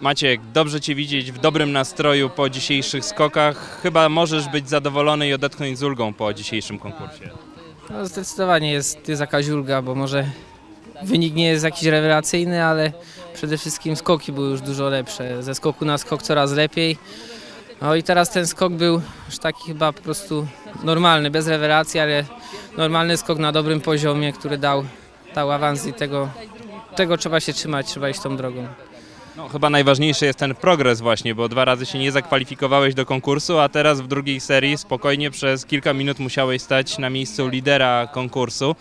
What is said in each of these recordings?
Maciek, dobrze Cię widzieć w dobrym nastroju po dzisiejszych skokach. Chyba możesz być zadowolony i odetchnąć z ulgą po dzisiejszym konkursie. No, zdecydowanie jest, jest jakaś ulga, bo może wynik nie jest jakiś rewelacyjny, ale przede wszystkim skoki były już dużo lepsze. Ze skoku na skok coraz lepiej. No i teraz ten skok był już taki chyba po prostu normalny, bez rewelacji, ale normalny skok na dobrym poziomie, który dał, dał awans i tego, tego trzeba się trzymać, trzeba iść tą drogą. No, chyba najważniejszy jest ten progres właśnie, bo dwa razy się nie zakwalifikowałeś do konkursu, a teraz w drugiej serii spokojnie przez kilka minut musiałeś stać na miejscu lidera konkursu.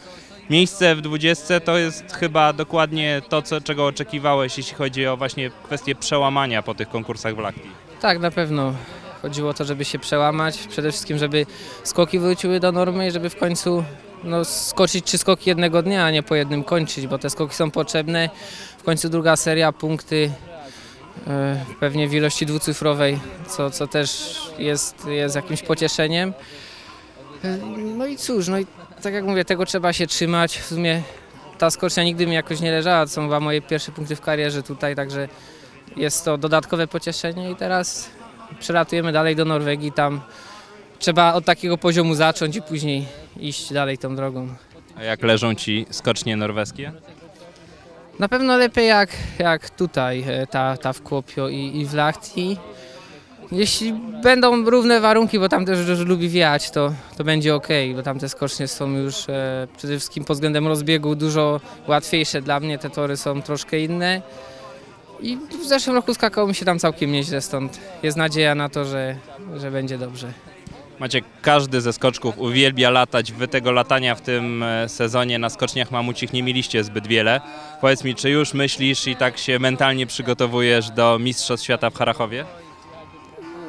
Miejsce w 20 to jest chyba dokładnie to, co, czego oczekiwałeś, jeśli chodzi o właśnie kwestię przełamania po tych konkursach w Lahti. Tak, na pewno. Chodziło o to, żeby się przełamać, przede wszystkim, żeby skoki wróciły do normy i żeby w końcu no, skoczyć trzy skoki jednego dnia, a nie po jednym kończyć, bo te skoki są potrzebne. W końcu druga seria, punkty pewnie w ilości dwucyfrowej, co, co też jest, jest jakimś pocieszeniem. E, No i cóż, no i tak jak mówię, tego trzeba się trzymać. W sumie ta skocznia nigdy mi jakoś nie leżała, to są chyba moje pierwsze punkty w karierze tutaj, także jest to dodatkowe pocieszenie i teraz przelatujemy dalej do Norwegii, tam trzeba od takiego poziomu zacząć i później iść dalej tą drogą. A jak leżą Ci skocznie norweskie? Na pewno lepiej jak, jak tutaj, e, ta, ta w Kłopio i, i w Lahti. Jeśli będą równe warunki, bo tam też dużo lubi wiać, to, to będzie ok, bo tam te skocznie są już e, przede wszystkim pod względem rozbiegu dużo łatwiejsze dla mnie, te tory są troszkę inne. I w zeszłym roku skakało mi się tam całkiem nieźle, stąd jest nadzieja na to, że, że będzie dobrze. Maciek, każdy ze skoczków uwielbia latać. Wy tego latania w tym e, sezonie na skoczniach mamucich nie mieliście zbyt wiele. Powiedz mi, czy już myślisz i tak się mentalnie przygotowujesz do Mistrzostw Świata w Harachowie?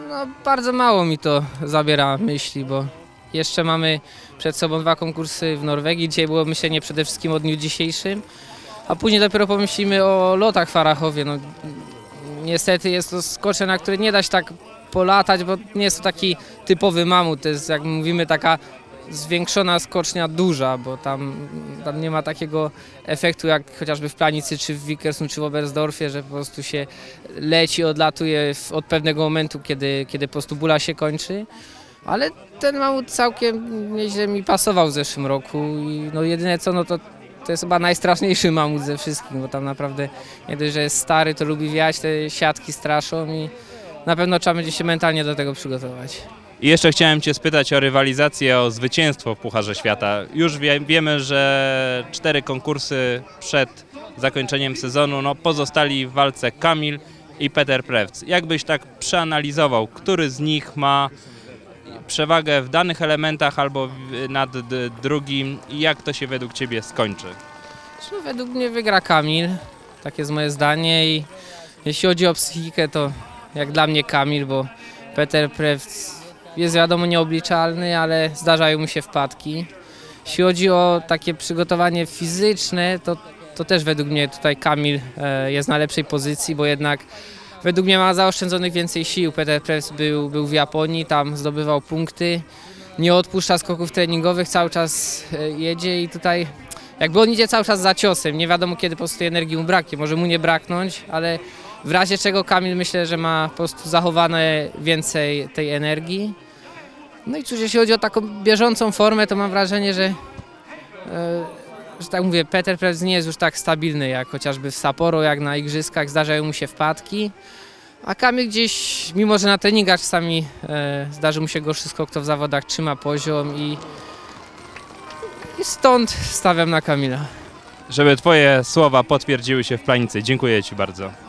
No, bardzo mało mi to zabiera myśli, bo jeszcze mamy przed sobą dwa konkursy w Norwegii. Dzisiaj było myślenie przede wszystkim o dniu dzisiejszym, a później dopiero pomyślimy o lotach w Farachowie. No, niestety jest to skocze, na które nie da się tak polatać, bo nie jest to taki typowy mamut. To jest, jak mówimy, taka zwiększona skocznia duża, bo tam, tam nie ma takiego efektu jak chociażby w Planicy, czy w Wickersund, czy w Oberstdorfie, że po prostu się leci, odlatuje w, od pewnego momentu, kiedy, kiedy po prostu bula się kończy. Ale ten mamut całkiem nieźle mi pasował w zeszłym roku i no jedyne co, no to to jest chyba najstraszniejszy mamut ze wszystkich, bo tam naprawdę nie dość, że jest stary, to lubi wiać, te siatki straszą i na pewno trzeba będzie się mentalnie do tego przygotować. I jeszcze chciałem Cię spytać o rywalizację, o zwycięstwo w Pucharze Świata. Już wie, wiemy, że cztery konkursy przed zakończeniem sezonu no, pozostali w walce Kamil i Peter Prewc. Jakbyś tak przeanalizował, który z nich ma przewagę w danych elementach albo nad drugim i jak to się według Ciebie skończy? No, według mnie wygra Kamil, takie jest moje zdanie i jeśli chodzi o psychikę, to jak dla mnie Kamil, bo Peter Prewc jest wiadomo nieobliczalny, ale zdarzają mu się wpadki. Jeśli chodzi o takie przygotowanie fizyczne, to, to też według mnie tutaj Kamil e, jest na lepszej pozycji, bo jednak według mnie ma zaoszczędzonych więcej sił. Peter Prewc był, był w Japonii, tam zdobywał punkty, nie odpuszcza skoków treningowych, cały czas e, jedzie i tutaj jakby on idzie cały czas za ciosem, nie wiadomo kiedy po prostu tej energii mu braknie, może mu nie braknąć, ale w razie czego Kamil myślę, że ma po prostu zachowane więcej tej energii. No i cóż, jeśli chodzi o taką bieżącą formę, to mam wrażenie, że, e, że tak mówię, Peter Prez nie jest już tak stabilny jak chociażby w Sapporo, jak na igrzyskach, zdarzają mu się wpadki. A Kamil gdzieś, mimo że na treningach czasami e, zdarzy mu się gorszy skok, to w zawodach trzyma poziom i, i stąd stawiam na Kamila. Żeby Twoje słowa potwierdziły się w planicy. Dziękuję Ci bardzo.